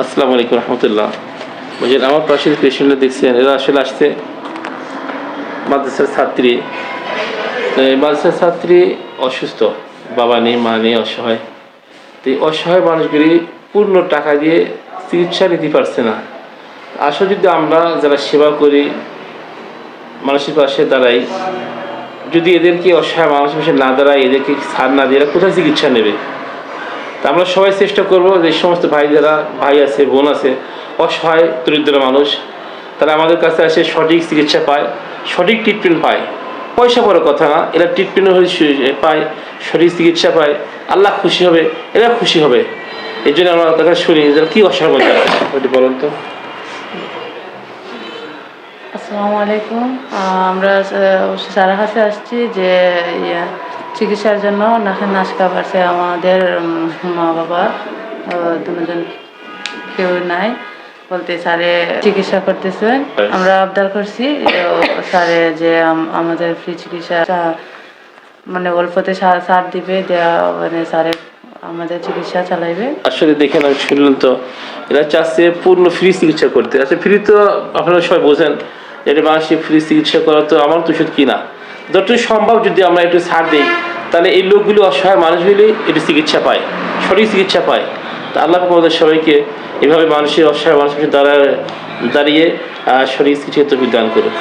আসসালামু আলাইকুম রহমতুল্লাহ। বলছেন আমার পাশে পেশেন্টরা দেখছেন, এরা আসলে আসতে মাদ্রাসার ছাত্রী। মাদ্রাসার ছাত্রী অসুস্থ, বাবা নেই, মা নেই, অসহায়। তো এই অসহায় মানুষগুলি পূর্ণ টাকা দিয়ে চিকিৎসা নিতে পারছে না। আসলে যদি আমরা যারা সেবা করি, মানুষের পাশে দাঁড়াই, যদি এদেরকে অসহায় মানুষের পাশে না দাঁড়ায়, এদেরকে ছাড় না দিয়ে এরা কোথায় চিকিৎসা নেবে? তা আমরা সবাই চেষ্টা করব যে সমস্ত ভাই যারা ভাই আছে, বোন আছে, অসহায়, দরিদ্র মানুষ, তারা আমাদের কাছে আসে সঠিক চিকিৎসা পায়, সঠিক ট্রিটমেন্ট পায়। পয়সা বড় কথা না, এরা ট্রিটমেন্ট পায়, সঠিক চিকিৎসা পায়, আল্লাহ খুশি হবে, এরা খুশি হবে। এই জন্য আমরা তার কাছে শুনি যে কী অসহায় মধ্যে আছে? ওইটি বলুন তো। আসসালামু আলাইকুম। আমরা সারা কাছে আসছি যে চিকিৎসার জন্য নাশকা পারছে আমাদের মা বাবা দুজন কেউ নাই। বলতে স্যারে চিকিৎসা করতেছেন আমরা আবদার করছি স্যারে যে আমাদের ফ্রি চিকিৎসা মানে অল্পতে সার দিবে দেওয়া মানে স্যারে আমাদের চিকিৎসা চালাইবে। আসলে দেখেন আমি শুনলাম তো এরা চাচ্ছে পূর্ণ ফ্রি চিকিৎসা করতে। আচ্ছা ফ্রি তো আপনারা সবাই বোঝেন যে এটা মানসিক ফ্রি চিকিৎসা করা তো আমার তো ওষুধ কিনা যতটুকু সম্ভব যদি আমরা একটু ছাড় দিই তাহলে এই লোকগুলি অসহায় মানুষগুলি এটি চিকিৎসা পায়, সঠিক চিকিৎসা পায়। তা আল্লাহ আমাদের সবাইকে এভাবে মানুষের অসহায় মানুষের দ্বারা দাঁড়িয়ে সঠিক চিকিৎসা দান করুন